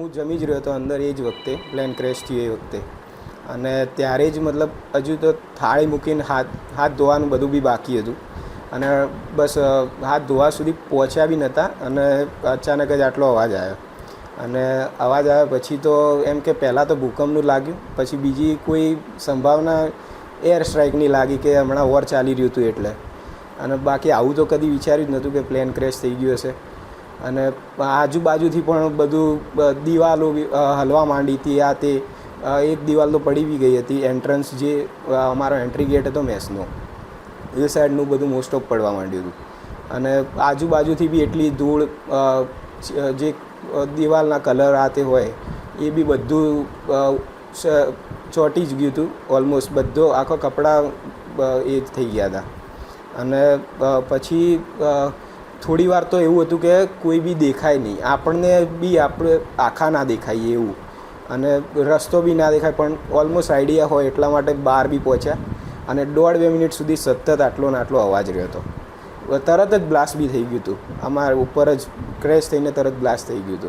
હું જમી જ રહ્યો હતો અંદર એ જ વખતે પ્લેન ક્રેશ થયું એ વખતે. અને ત્યારે જ મતલબ હજુ તો થાળી મૂકીને હાથ હાથ ધોવાનું બધું બી બાકી હતું. અને બસ હાથ ધોવા સુધી પહોંચ્યા બી નહોતા અને અચાનક જ આટલો અવાજ આવ્યો. અને અવાજ આવ્યા પછી તો એમ કે પહેલાં તો ભૂકંપનું લાગ્યું, પછી બીજી કોઈ સંભાવના એર સ્ટ્રાઇકની લાગી કે હમણાં વોર ચાલી રહ્યું હતું એટલે. અને બાકી આવું તો કદી વિચાર્યું જ નહોતું કે પ્લેન ક્રેશ થઈ ગયું હશે. અને આજુબાજુથી પણ બધું દિવાલો હલવા માંડી હતી, આ તે એક દિવાલ તો પડી બી ગઈ હતી એન્ટ્રન્સ જે અમારો એન્ટ્રી ગેટ હતો મેસનો, એ સાઈડનું બધું મોસ્ટ ઓફ પડવા માંડ્યું હતું. અને આજુબાજુથી બી એટલી ધૂળ જે દિવાલના કલર આ તે હોય, એ બી બધું ચોટી જ ગયું હતું ઓલમોસ્ટ બધો આખો કપડાં એ જ થઈ ગયા હતા. અને પછી થોડી વાર તો એવું હતું કે કોઈ બી દેખાય નહીં. આપણને બી આપણે આખા ના દેખાઈએ એવું. અને રસ્તો બી ના દેખાય, પણ ઓલમોસ્ટ આઈડિયા હોય એટલા માટે બહાર બી પહોંચ્યા. અને દોઢ બે મિનિટ સુધી સતત આટલો ને આટલો અવાજ રહ્યો હતો. તરત જ બ્લાસ્ટ બી થઈ ગયું હતું. અમારા ઉપર જ ક્રેશ થઈને તરત બ્લાસ્ટ થઈ ગયું હતું.